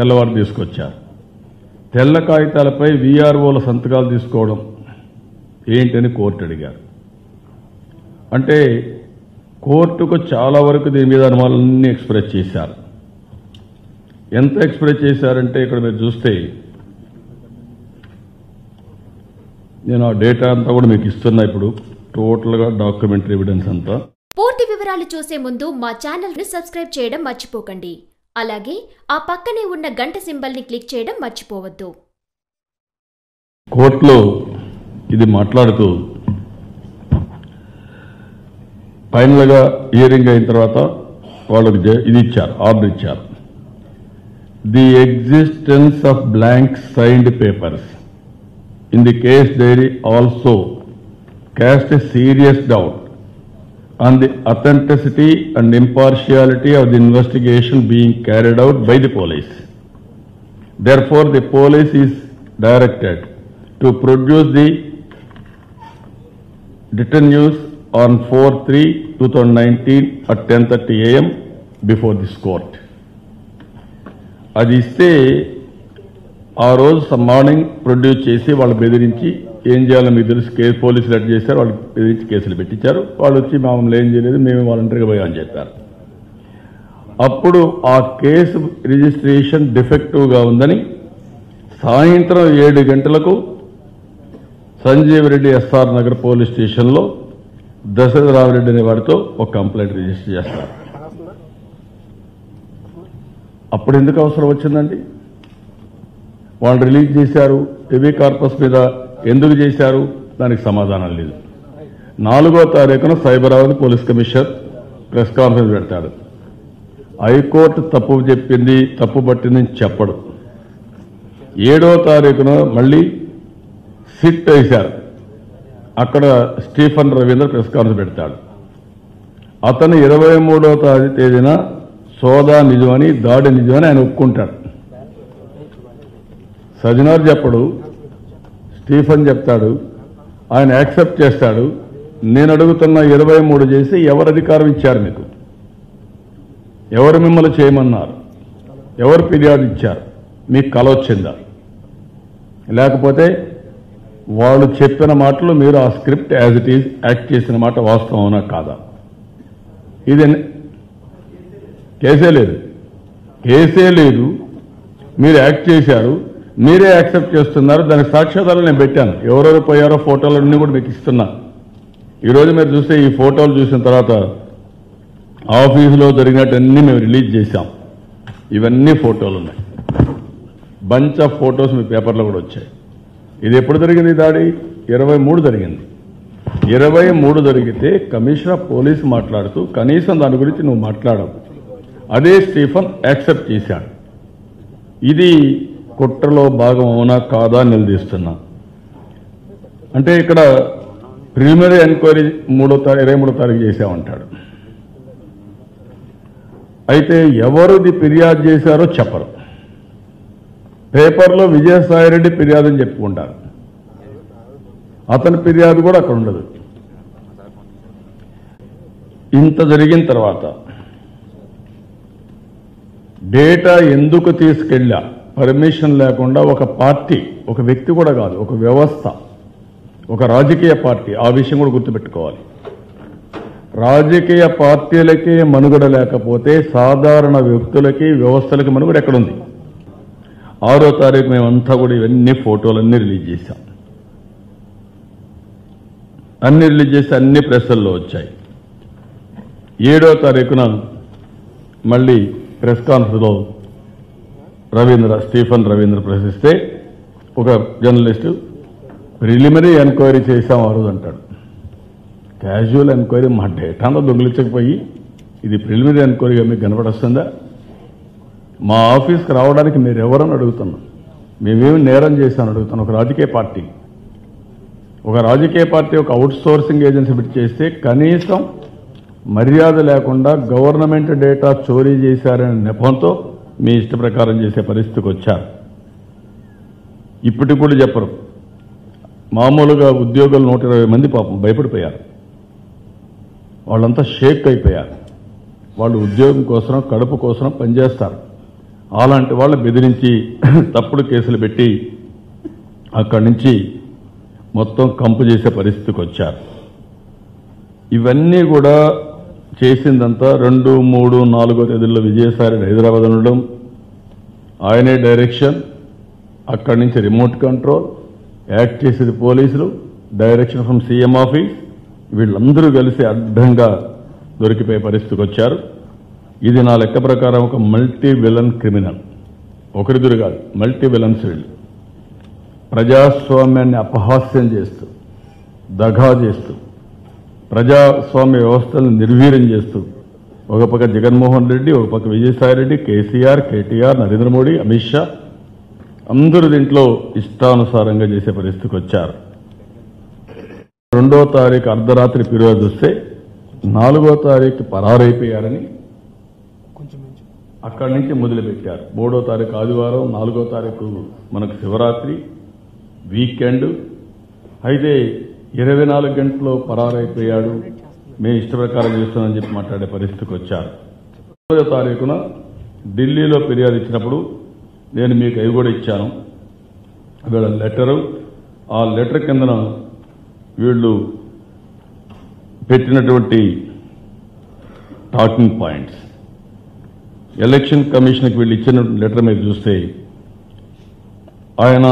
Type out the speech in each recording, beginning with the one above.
తెల్లవారు తీసుకొచ్చారు. తెల్ల కాగితాలపై వీఆర్ఓల సంతకాలు తీసుకోవడం ఏంటని కోర్టు అడిగారు. అంటే కోర్టుకు చాలా వరకు దీని మీద అనుమానాలన్నీ ఎక్స్ప్రెస్ చేశారు. ఎంత ఎక్స్ప్రెస్ చేశారంటే ఇక్కడ మీరు చూస్తే నేను ఆ డేటా అంతా కూడా మీకు ఇస్తున్నా ఇప్పుడు. టోటల్గా డాక్యుమెంటరీ ఎవిడెన్స్ అంతా. పూర్తి వివరాలు చూసే ముందు మా ఛానల్ని సబ్స్క్రైబ్ చేయడం మర్చిపోకండి. అలాగే ఆ పక్కనే ఉన్న గంట సింబల్ని క్లిక్ చేయడం మర్చిపోవద్దు. కోర్టులో ఇది మాట్లాడుతూ ఫైనల్గా హియరింగ్ అయిన తర్వాత వాళ్ళకి ఇది ఇచ్చారు ఆర్డర్ ఇచ్చారు. The existence of blank signed papers in the case diary also cast a serious doubt on the authenticity and impartiality of the investigation being carried out by the police. Therefore, the police is directed to produce the detainees on 4-3-2019 at 10:30 a.m. before this court. అది ఇస్తే ఆ రోజు స- morning produce చేసి వాళ్ళు బెదిరించి ఏం చేయాలో మీకు తెలుసు కేసు పోలీసులు అట్ చేశారు వాళ్ళు బెదిరించి కేసులు పెట్టించారు. వాళ్ళు వచ్చి మమ్మల్ని ఏం చేయలేదు మేము వాలంటరీగా పోయామని చెప్పారు. అప్పుడు ఆ కేసు రిజిస్ట్రేషన్ డిఫెక్టివ్గా ఉందని సాయంత్రం ఏడు గంటలకు సంజీవ్ రెడ్డి ఎస్ఆర్ నగర్ పోలీస్ స్టేషన్లో దశరథరామరెడ్డి అనే వాడితో ఒక కంప్లైంట్ రిజిస్టర్ చేస్తారు. అప్పుడు ఎందుకు అవసరం వచ్చిందండి? వాళ్ళు రిలీజ్ చేశారు హెవీ కార్పస్ మీద ఎందుకు చేశారు? దానికి సమాధానం లేదు. నాలుగో తారీఖున Cyberabad police commissioner press conference పెడతాడు. హైకోర్టు తప్పు చెప్పింది తప్పు పట్టిందని చెప్పడు. ఏడో తారీఖున మళ్ళీ సిట్ వేశారు. అక్కడ స్టీఫన్ రవీంద్ర ప్రెస్ కాన్ఫరెన్స్ పెడతాడు. అతను ఇరవై మూడో తేదీన సోదా నిజమని దాడి నిజమని ఆయన ఒప్పుకుంటాడు. సజనార్ చెప్పడు స్టీఫన్ చెప్తాడు. ఆయన యాక్సెప్ట్ చేస్తాడు. నేను అడుగుతున్న ఇరవై మూడు చేసి ఎవరు అధికారం ఇచ్చారు మీకు? ఎవరు మిమ్మల్ని చేయమన్నారు? ఎవరు ఫిర్యాదు ఇచ్చారు? మీకు కల వచ్చిందా? లేకపోతే వాళ్ళు చెప్పిన మాటలు మీరు ఆ script as it is act చేసిన మాట వాస్తవం అవునా కాదా? ఇది కేసే లేదు. కేసే లేదు. మీరు యాక్ట్ చేశారు. మీరే యాక్సెప్ట్ చేస్తున్నారు దానికి సాక్ష్యాధారాలు నేను పెట్టాను. ఎవరెవరు పోయారో ఫోటోలన్నీ కూడా మీకు ఇస్తున్నా. ఈరోజు మీరు చూస్తే ఈ ఫోటోలు చూసిన తర్వాత ఆఫీసులో జరిగినట్టన్నీ మేము రిలీజ్ చేశాం. ఇవన్నీ ఫోటోలు ఉన్నాయి. బంచ్ ఆఫ్ ఫోటోస్ మీ పేపర్లో కూడా వచ్చాయి. ఇది ఎప్పుడు జరిగింది ఈ దాడి? ఇరవై మూడు జరిగింది. ఇరవై మూడు జరిగితే కమిషనర్ ఆఫ్ పోలీస్ మాట్లాడుతూ కనీసం దాని గురించి నువ్వు మాట్లాడవు. అదే స్టీఫన్ యాక్సెప్ట్ చేశాడు. ఇది కుట్రలో భాగం అవునా కాదా అని నిలదీస్తున్నా. అంటే ఇక్కడ ప్రిలిమినరీ ఎంక్వైరీ మూడో తారీఖు ఇరవై మూడో తారీఖు చేశామంటాడు. అయితే ఎవరుది ఫిర్యాదు చేశారో చెప్పరు. పేపర్లో విజయసాయిరెడ్డి ఫిర్యాదు అని చెప్పుకుంటారు. అతని ఫిర్యాదు కూడా అక్కడ ఉండదు. ఇంత జరిగిన తర్వాత డేటా ఎందుకు తీసుకెళ్ళా? పర్మిషన్ లేకుండా ఒక పార్టీ ఒక వ్యక్తి కూడా కాదు ఒక వ్యవస్థ ఒక రాజకీయ పార్టీ ఆ విషయం కూడా గుర్తుపెట్టుకోవాలి. రాజకీయ పార్టీలకి మనుగడ లేకపోతే సాధారణ వ్యక్తులకి వ్యవస్థలకి మనుగడ ఎక్కడుంది? ఆరో తారీఖు మేమంతా కూడా ఇవన్నీ ఫోటోలన్నీ రిలీజ్ చేశాం. అన్ని రిలీజ్ చేసి అన్ని ప్రెస్సుల్లో వచ్చాయి. ఏడో తారీఖున మళ్ళీ ప్రెస్ కాన్ఫరెన్స్లో రవీంద్ర స్టీఫన్ రవీంద్ర ప్రశ్నిస్తే ఒక జర్నలిస్టు ప్రిలిమినరీ ఎంక్వైరీ చేశాం ఆ రోజు అంటాడు. క్యాజువల్ ఎంక్వైరీ మా డేటా అంతా దొంగిలించకపోయి ఇది ప్రిలిమినరీ ఎంక్వైరీగా మీకు కనపడొస్తుందా? మా ఆఫీస్కి రావడానికి మీరు ఎవరని అడుగుతున్నాం. మేమేమి నేరం చేశామని అడుగుతున్నాం. ఒక రాజకీయ పార్టీ. ఒక రాజకీయ పార్టీ ఒక అవుట్ సోర్సింగ్ ఏజెన్సీ పెట్టి చేస్తే కనీసం మర్యాద లేకుండా గవర్నమెంట్ డేటా చోరీ చేశారనే నెపంతో మీ ఇష్ట ప్రకారం చేసే పరిస్థితికి వచ్చారు. ఇప్పటికి కూడా చెప్పరు. మామూలుగా ఉద్యోగులు నూట ఇరవై మంది పాపం భయపడిపోయారు. వాళ్ళంతా షేక్ అయిపోయారు. వాళ్ళు ఉద్యోగం కోసం కడుపు కోసం పనిచేస్తారు. అలాంటి వాళ్ళు బెదిరించి తప్పుడు కేసులు పెట్టి అక్కడి నుంచి మొత్తం కంపు చేసే పరిస్థితికి వచ్చారు. ఇవన్నీ కూడా చేసిందంతా రెండు మూడు నాలుగో తేదీల్లో విజయసాయి హైదరాబాద్ ఉండడం. ఆయనే డైరెక్షన్ అక్కడి నుంచి రిమోట్ కంట్రోల్ యాక్ట్ చేసేది పోలీసులు డైరెక్షన్ ఫ్రమ్ సీఎం ఆఫీస్. వీళ్ళందరూ కలిసి అడ్డంగా దొరికిపోయే పరిస్థితికి వచ్చారు. ఇది నా లెక్క ప్రకారం ఒక మల్టీ విలన్ క్రిమినల్. ఒకరిదురు కాదు మల్టీ విలన్స్ వీళ్ళు. ప్రజాస్వామ్యాన్ని అపహాస్యం చేస్తూ దగా చేస్తూ ప్రజాస్వామ్య వ్యవస్థను నిర్వీర్యం చేస్తూ ఒక పక్క జగన్మోహన్ రెడ్డి ఒక పక్క విజయసాయి రెడ్డి కేసీఆర్ కేటీఆర్ నరేంద్ర మోడీ అమిత్ షా అందరూ దీంట్లో ఇష్టానుసారంగా చేసే పరిస్థితికి వచ్చారు. రెండో తారీఖు అర్ధరాత్రి ఫిర్యాదు వస్తే నాలుగో తారీఖు పరారైపోయారని అక్కడి నుంచి మొదలుపెట్టారు. మూడో తారీఖు ఆదివారం నాలుగో తారీఖు మనకు శివరాత్రి వీకెండ్. అయితే ఇరవై నాలుగు గంటల్లో పరారైపోయాడు. మేము ఇష్ట ప్రకారం చేస్తున్నామని చెప్పి మాట్లాడే పరిస్థితికి వచ్చారు. ఇరవై తారీఖున ఢిల్లీలో ఫిర్యాదు ఇచ్చినప్పుడు నేను మీకు అవి కూడా ఇచ్చాను. వీళ్ళ లెటరు ఆ లెటర్ కిందన వీళ్ళు పెట్టినటువంటి టాకింగ్ పాయింట్స్. ఎలక్షన్ కమిషన్కి వీళ్ళు ఇచ్చిన లెటర్ మీరు చూస్తే ఆయన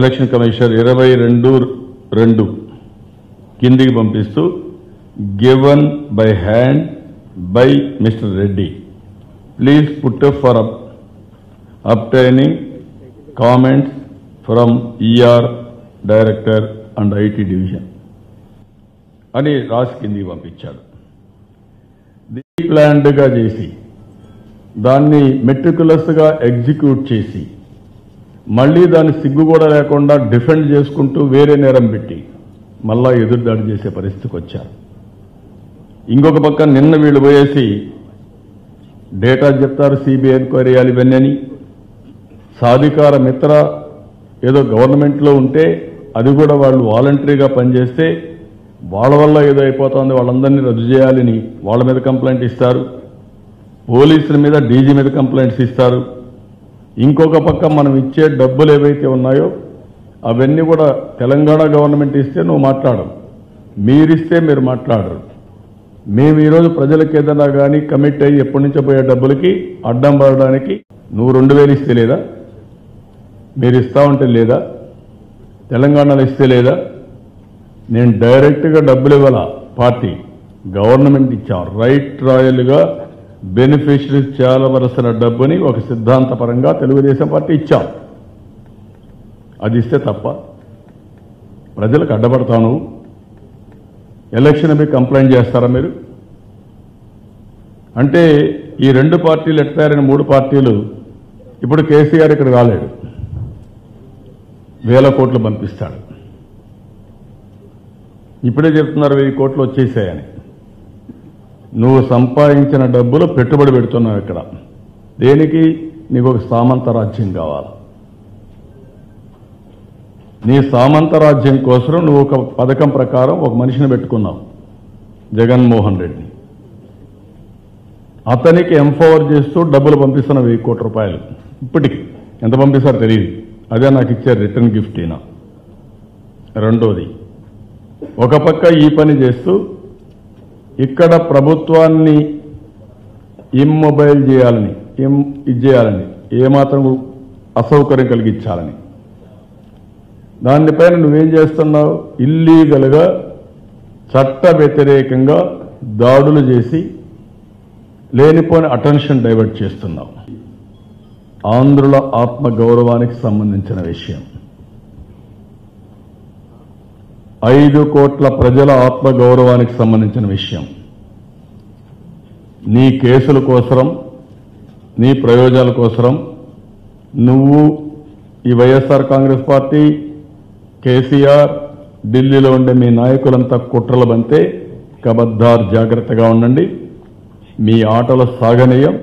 ఎలక్షన్ కమిషనర్ ఇరవై రెండు రెండు కిందికి పంపిస్తూ given by hand by mister Reddy please put for up obtaining comments from ER director and IT division అని రాసి కిందికి పంపించాడు. ప్లాన్డ్గా చేసి దాన్ని మెట్రికులస్గా ఎగ్జిక్యూట్ చేసి మళ్ళీ దాన్ని సిగ్గు కూడా లేకుండా డిఫెండ్ చేసుకుంటూ వేరే నేరం పెట్టి మళ్ళా ఎదురుదాడి చేసే పరిస్థితికి వచ్చారు. ఇంకొక పక్క నిన్న వీళ్ళు పోయేసి డేటా చెప్తారు సిబిఐ ఎంక్వైరీ చేయాలి ఇవన్నీ అని. సాధికార మిత్ర ఏదో గవర్నమెంట్లో ఉంటే అది కూడా వాళ్ళు వాలంటరీగా పనిచేస్తే వాళ్ళ వల్ల ఏదో అయిపోతుంది వాళ్ళందరినీ రద్దు చేయాలని వాళ్ళ మీద కంప్లైంట్ ఇస్తారు. పోలీసుల మీద డీజీ మీద కంప్లైంట్స్ ఇస్తారు. ఇంకొక పక్క మనం ఇచ్చే డబ్బులు ఏవైతే ఉన్నాయో అవన్నీ కూడా తెలంగాణ గవర్నమెంట్ ఇస్తే నువ్వు మాట్లాడవు మీరిస్తే మీరు మాట్లాడరు. మేము ఈరోజు ప్రజలకు ఏదైనా కానీ కమిట్ అయ్యి ఎప్పటి నుంచో పోయే డబ్బులకి అడ్డం పడడానికి నువ్వు రెండు వేలు ఇస్తే లేదా? మీరు ఇస్తా ఉంటే లేదా? తెలంగాణలో ఇస్తే లేదా? నేను డైరెక్ట్గా డబ్బులు ఇవ్వాల? పార్టీ గవర్నమెంట్ ఇచ్చాం. రైట్ రాయల్గా బెనిఫిషరీస్ చేయాలవలసిన డబ్బుని ఒక సిద్ధాంతపరంగా తెలుగుదేశం పార్టీ ఇచ్చాం. అది ఇస్తే తప్ప ప్రజలకు అడ్డపడతాను ఎలక్షన్ మీద కంప్లైంట్ చేస్తారా మీరు? అంటే ఈ రెండు పార్టీలు ఎట్టారని మూడు పార్టీలు ఇప్పుడు కేసీఆర్ ఇక్కడ రాలేడు. వేల కోట్లు పంపిస్తాడు. ఇప్పుడే చెప్తున్నారు వెయ్యి కోట్లు వచ్చేసాయని. నువ్వు సంపాదించిన డబ్బులు పెట్టుబడి పెడుతున్నావు ఇక్కడ. దేనికి? నీకు ఒక సామంత రాజ్యం కావాలి. నీ సామంత రాజ్యం కోసం నువ్వు ఒక పథకం ప్రకారం ఒక మనిషిని పెట్టుకున్నావు. జగన్మోహన్ రెడ్డి. అతనికి ఎంపవర్ చేస్తూ డబ్బులు పంపిస్తున్న వెయ్యి కోట్ల రూపాయలు. ఇప్పటికి ఎంత పంపిస్తారో తెలియదు అదే నాకు ఇచ్చే రిటర్న్ గిఫ్ట్ ఈయన. రెండోది ఒక పక్క ఈ పని చేస్తూ ఇక్కడ ప్రభుత్వాన్ని ఇమ్మొబైల్ చేయాలని ఇమ్ ఇది చేయాలని ఏమాత్రం అసౌకర్యం కలిగించాలని. దానిపైన నువ్వేం చేస్తున్నావు? ఇల్లీగల్గా చట్ట వ్యతిరేకంగా దాడులు చేసి లేనిపోని అటెన్షన్ డైవర్ట్ చేస్తున్నావు. ఆంధ్రుల ఆత్మ గౌరవానికి సంబంధించిన విషయం. ఐదు కోట్ల ప్రజల ఆత్మ గౌరవానికి సంబంధించిన విషయం. నీ కేసుల కోసరం నీ ప్రయోజనాల కోసరం నువ్వు ఈ వైఎస్ఆర్ కాంగ్రెస్ పార్టీ కేసీఆర్ ఢిల్లీలో ఉండే మీ నాయకులంతా కుట్రలు బంతే కబద్దార్ జాగ్రత్తగా ఉండండి. మీ ఆటల సాగనీయం.